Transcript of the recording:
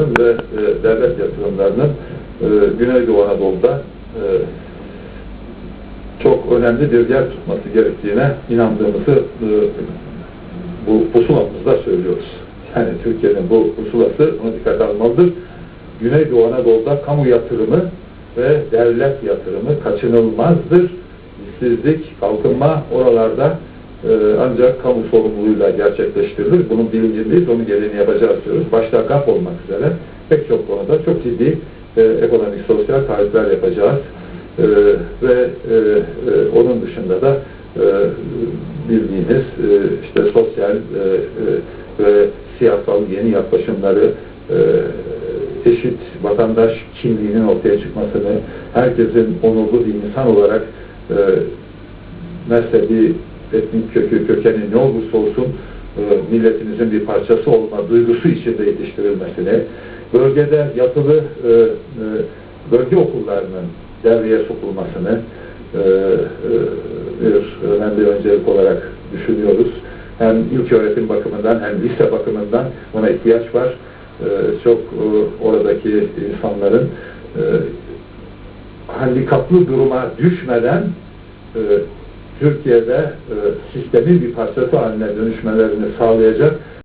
ve e, devlet yatırımlarının e, Güneydoğu Anadolu'da e, çok önemli bir yer tutması gerektiğine inandığımızı e, bu pusulamızda söylüyoruz. Yani Türkiye'nin bu pusulası bunu dikkate almalıdır. Güneydoğu Anadolu'da kamu yatırımı ve devlet yatırımı kaçınılmazdır. İşsizlik, kalkınma oralarda e, ancak kamu sorumluluğuyla gerçekleştirilir. Bunun bilincindeyiz, onun gereğini yapacağız diyoruz. Başta GAP olmak üzere pek çok konuda çok ciddi e, ekonomik, sosyal taahhütler yapacağız. E, ve e, e, onun dışında da bildiğiniz işte sosyal ve siyasal yeni yaklaşımları eşit vatandaş kimliğinin ortaya çıkmasını, herkesin onurlu bir insan olarak e, mezhebi, etnik kökü, kökeni ne olursa olsun e, milletimizin bir parçası olma duygusu içinde yetiştirilmesini, bölgede yatılı e, e, bölge okullarının devreye sokulmasını bir önemli öncelik olarak düşünüyoruz. Hem ilk öğretim bakımından hem lise bakımından buna ihtiyaç var. Çok oradaki insanların e, handikaplı duruma düşmeden Türkiye'de e, sistemin bir parçası haline dönüşmelerini sağlayacak